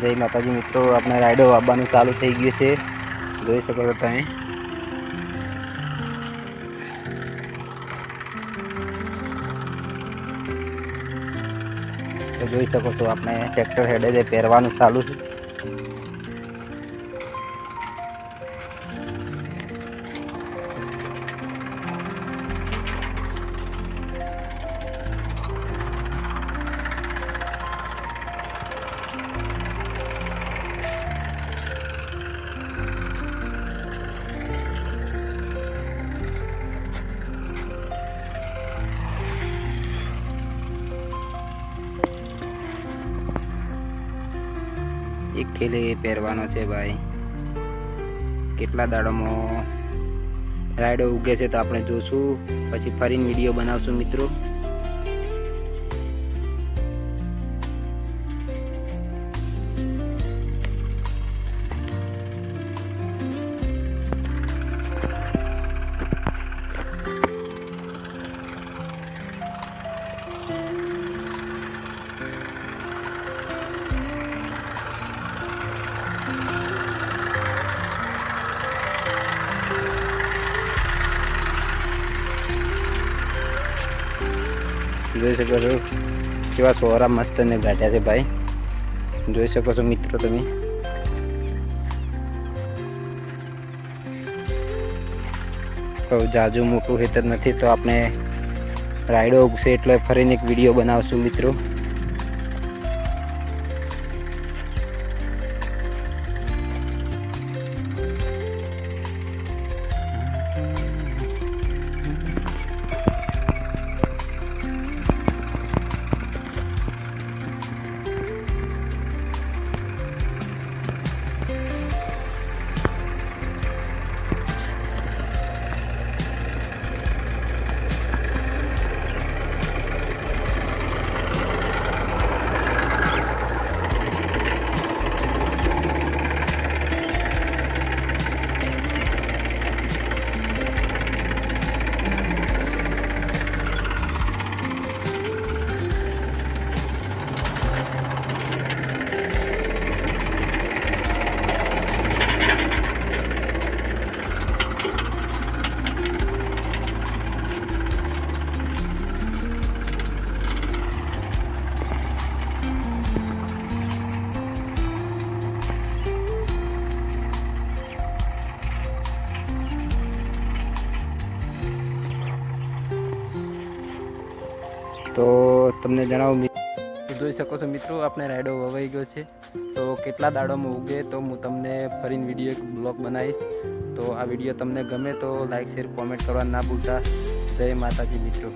જય માતાજી મિત્રો આપણે રાઈડો આવવાનું ચાલુ થઈ ગયું છે. જોઈ શકો છો તમે. જોઈ શકો છો, આપણે ટ્રેક્ટર હેડે જે પહેરવાનું ચાલુ છે. એક થેલી પહેરવાનો છે ભાઈ. કેટલા દાડામાં રાઈડો ઉગે છે તો આપણે જોશું. પછી ફરીને વીડિયો બનાવશું મિત્રો. જોઈ શકો છો કેવા સોરા મસ્ત ને ગાંઠ્યા છે ભાઈ. જોઈ શકો છો મિત્રો તમે. જાજુ મોટું હેતર નથી તો આપણે રાઈડો ઉગશે એટલે ફરીને એક વીડિયો બનાવશું મિત્રો. તો તમને જણાવું જોઈ શકો છો મિત્રો આપણે રાયડો વવાઈ ગયો છે. તો કેટલા દાડોમાં ઉગે તો હું તમને ફરીને વીડિયો એક બ્લોગ બનાવીશ. તો આ વીડિયો તમને ગમે તો લાઇક શેર કોમેન્ટ કરવા ના ભૂલતા. જય માતાજી મિત્રો.